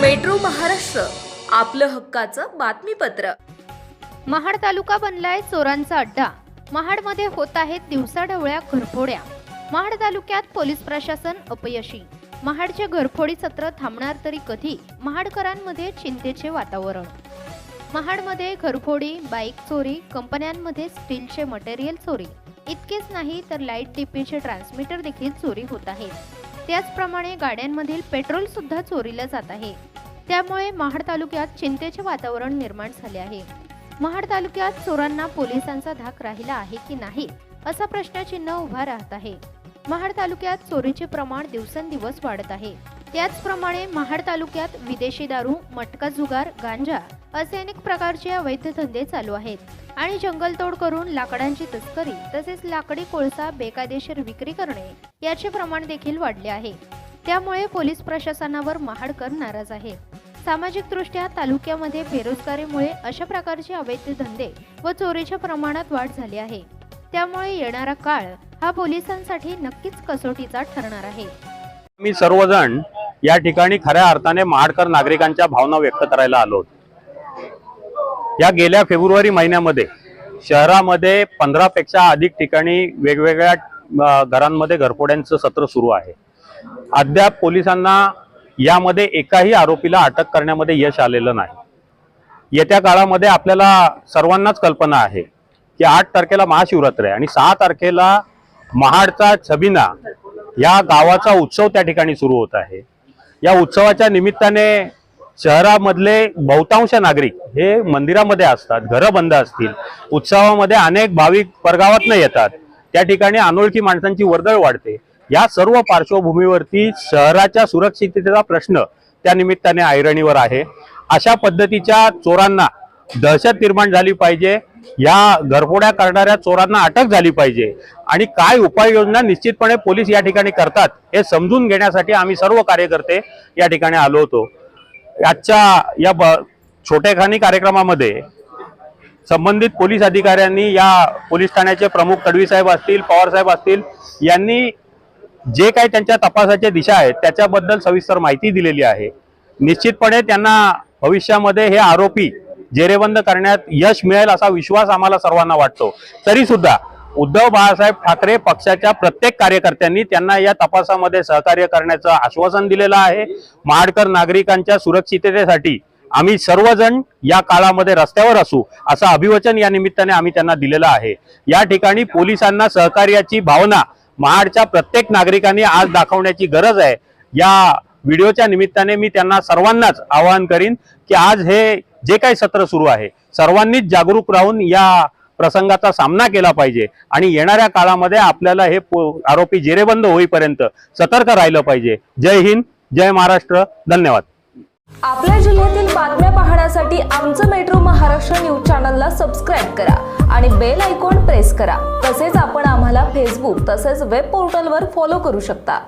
Metro Maharashtra आपलं हक्काचं बातमीपत्र. महाड तालुका बनलाय चोरांचा अड्डा. महाडमध्ये होत आहेत दिवसाढवळ्या घरफोड्या. महाड तालुक्यात पोलीस प्रशासन अपयशी. महाडचे घरफोडी सत्र थांबणार तरी कधी? महाडकरांमध्ये चिंतेचे वातावरण. महाडमध्ये घरफोडी बाईक चोरी कंपन्यांमध्ये स्टीलचे मटेरियल चोरी. इतकेच नाही तर लाइट डीपीचे ट्रान्समीटर देखील चोरी होत आहेत. त्याचप्रमाणे गाड्यांमधील पेट्रोल सुद्धा चोरीला जात आहे. त्यामुळे महाड तालुक्यात चिंतेचे वातावरण निर्माण झाले आहे. महाड तालुक्यात चोरांना पोलिसांचा धाक राहिला आहे की नाही असा प्रश्नचिन्ह उभा राहत आहे. महाड तालुक्यात चोरीचे प्रमाण दिवसेंदिवस वाढत आहे. त्याचप्रमाणे महाड तालुक्यात विदेशी दारू मटका जुगार गांजा असे अनेक प्रकारचे अवैध धंदे चालू आहेत आणि जंगलतोड करून लाकडांची तस्करी तसेच लाकडी कोळसा बेकायदेशीर विक्री करणे याचे प्रमाण देखील वाढले आहे. त्यामुळे पोलीस प्रशासनावर महाडकर नाराज आहे. सामाजिकदृष्ट्या तालुक्यामध्ये बेरोजगारीमुळे अशा प्रकारचे अवैध धंदे व चोरीच्या प्रमाणात वाढ झाली आहे. त्यामुळे येणारा काळ हा पोलिसांसाठी नक्कीच कसोटीचा ठरणार आहे. मी सर्वजण या ठिकाणी खऱ्या अर्थाने महाडकर नागरिकांच्या भावना व्यक्त करायला आलो या गेल्या फेब्रुवारी महिन्यामध्ये शहरामध्ये पंधरा पेक्षा अधिक ठिकाणी वेगवेगळ्या घरांमध्ये घरफोड्यांचं सत्र सुरू आहे. अद्याप पोलिसांना यामध्ये एकाही आरोपीला अटक करण्यामध्ये यश आलेलं नाही. येत्या काळामध्ये आपल्याला सर्वांनाच कल्पना आहे की आठ तारखेला महाशिवरात्र आहे आणि सहा तारखेला महाडचा छबिना या गावाचा उत्सव त्या ठिकाणी सुरू होत आहे. या उत्सवाच्या निमित्ताने शहरामधले बहुतांश नागरिक हे मंदिरामध्ये असतात घरं बंद असतील. उत्सवामध्ये अनेक भाविक परगावातनं येतात. त्या ठिकाणी अनोळखी माणसांची वर्दळ वाढते. या सर्व पार्श्वभूमीवरती शहराच्या सुरक्षिततेचा प्रश्न त्या निमित्ताने ऐरणीवर आहे. अशा पद्धतीच्या चोरांना दहशत निर्माण झाली पाहिजे. या घरफोड्या करणाऱ्या चोरांना अटक झाली पाहिजे. आणि काय उपाययोजना निश्चितपणे पोलीस या ठिकाणी करतात हे समजून घेण्यासाठी आम्ही सर्व कार्यकर्ते या ठिकाणी आलो होतो. आजच्या या ब छोटेखानी कार्यक्रमामध्ये संबंधित पोलीस अधिकाऱ्यांनी या पोलीस ठाण्याचे प्रमुख तडवी साहेब असतील पवार साहेब असतील यांनी जे काही त्यांच्या तपासाच्या दिशा आहेत त्याच्याबद्दल सविस्तर माहिती दिलेली आहे. निश्चितपणे त्यांना भविष्यामध्ये हे आरोपी जेरेबंद करण्यात यश मिळेल असा विश्वास आम्हाला सर्वांना वाटतो. तरी सुद्धा उद्धव बाळासाहेब ठाकरे पक्षाच्या प्रत्येक कार्यकर्त्यांनी त्यांना या तपासामध्ये सहकार्य करण्याचं आश्वासन दिलेलं आहे. महाडकर नागरिकांच्या सुरक्षिततेसाठी आम्ही सर्वजण या काळामध्ये रस्त्यावर असू असं अभिवचन या निमित्ताने आम्ही त्यांना दिलेलं आहे. या ठिकाणी पोलिसांना सहकार्याची भावना महाडच्या प्रत्येक नागरिकांनी आज दाखवण्याची गरज आहे. या व्हिडिओच्या निमित्ताने मी त्यांना सर्वांनाच आवाहन करीन की आज हे जे काही सत्र सुरू आहे सर्वांनीच जागरूक राहून या प्रसंगाचा सामना केला पाहिजे आणि येणाऱ्या काळामध्ये आपल्याला हे आरोपी जेरेबंद होईपर्यंत सतर्क राहिलं पाहिजे. जय हिंद जय महाराष्ट्र धन्यवाद. आपल्या जिल्ह्यातील बातम्या पाहण्यासाठी आमचं मेट्रो महाराष्ट्र न्यूज चॅनलला सबस्क्राईब करा आणि बेल आयकॉन प्रेस करा. तसेच आपण आम्हाला फेसबुक तसेच वेब पोर्टलवर फॉलो करू शकता.